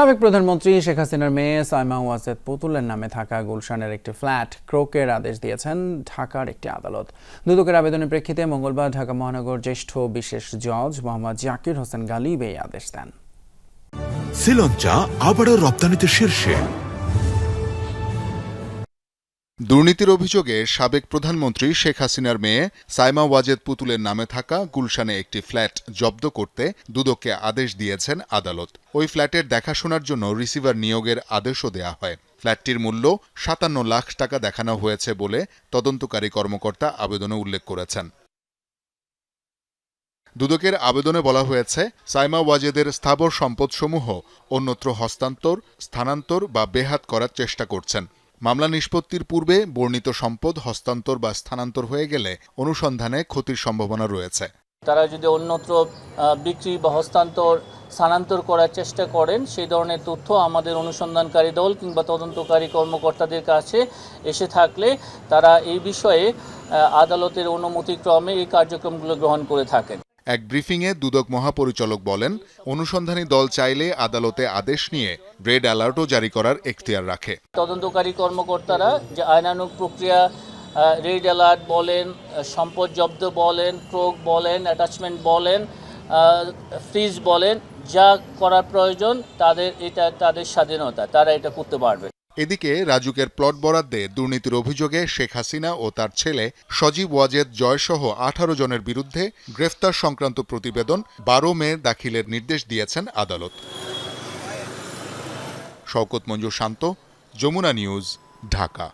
সাবেক প্রধানমন্ত্রী শেখ হাসিনার মেয়ে সাইমা ওয়াজেদ পুতুলের নামে থাকা গুলশানের একটি ফ্ল্যাট ক্রোকের আদেশ দিয়েছেন ঢাকার একটি আদালত। দুদকের আবেদনের প্রেক্ষিতে মঙ্গলবার ঢাকা মহানগর জ্যেষ্ঠ বিশেষ জজ মোহাম্মদ জাকির হোসেন গালিব এই আদেশ দেন। শ্রীলঞ্চা আবারও রপ্তানিতে শীর্ষে। দুর্নীতির অভিযোগে সাবেক প্রধানমন্ত্রী শেখ হাসিনার মেয়ে সাইমা ওয়াজেদ পুতুলের নামে থাকা গুলশানে একটি ফ্ল্যাট জব্দ করতে দুদককে আদেশ দিয়েছেন আদালত। ওই ফ্ল্যাটের দেখাশোনার জন্য রিসিভার নিয়োগের আদেশও দেয়া হয়। ফ্ল্যাটটির মূল্য সাতান্ন লাখ টাকা দেখানো হয়েছে বলে তদন্তকারী কর্মকর্তা আবেদনে উল্লেখ করেছেন। দুদকের আবেদনে বলা হয়েছে, সাইমা ওয়াজেদের স্থাবর সম্পদসমূহ অন্যত্র হস্তান্তর, স্থানান্তর বা বেহাত করার চেষ্টা করছেন। মামলা নিষ্পত্তির পূর্বে বর্ণিত সম্পদ হস্তান্তর বা স্থানান্তর হয়ে গেলে অনুসন্ধানে ক্ষতির সম্ভাবনা রয়েছে। তারা যদি অন্যত্র বিক্রি বা হস্তান্তর, স্থানান্তর করার চেষ্টা করেন, সেই ধরনের তথ্য আমাদের অনুসন্ধানকারী দল কিংবা তদন্তকারী কর্মকর্তাদের কাছে এসে থাকলে তারা এই বিষয়ে আদালতের অনুমতিক্রমে এই কার্যক্রমগুলো গ্রহণ করে থাকেন। এক ব্রিফিংয়ে দুদক মহাপরিচালক বলেন, অনুসন্ধানী দল চাইলে আদালতে আদেশ নিয়ে রেড অ্যালার্টও জারি করার এখতিয়ার রাখে। তদন্তকারী কর্মকর্তারা যে আইনানুগ প্রক্রিয়া রেড অ্যালার্ট বলেন সম্পদ জব্দ বলেন, ক্রোক বলেন, অ্যাটাচমেন্ট বলেন ফ্রিজ বলেন, যা করার প্রয়োজন তাদের, এটা তাদের স্বাধীনতা, তারা এটা করতে পারবে। এদিকে রাজুকের প্লট বরাদ্দে দুর্নীতির অভিযোগে শেখ হাসিনা ও তার ছেলে সজীব ওয়াজেদ জয়সহ আঠারো জনের বিরুদ্ধে গ্রেফতার সংক্রান্ত প্রতিবেদন বারো মে দাখিলের নির্দেশ দিয়েছেন আদালত। শওকত মঞ্জুর শান্ত, যমুনা নিউজ, ঢাকা।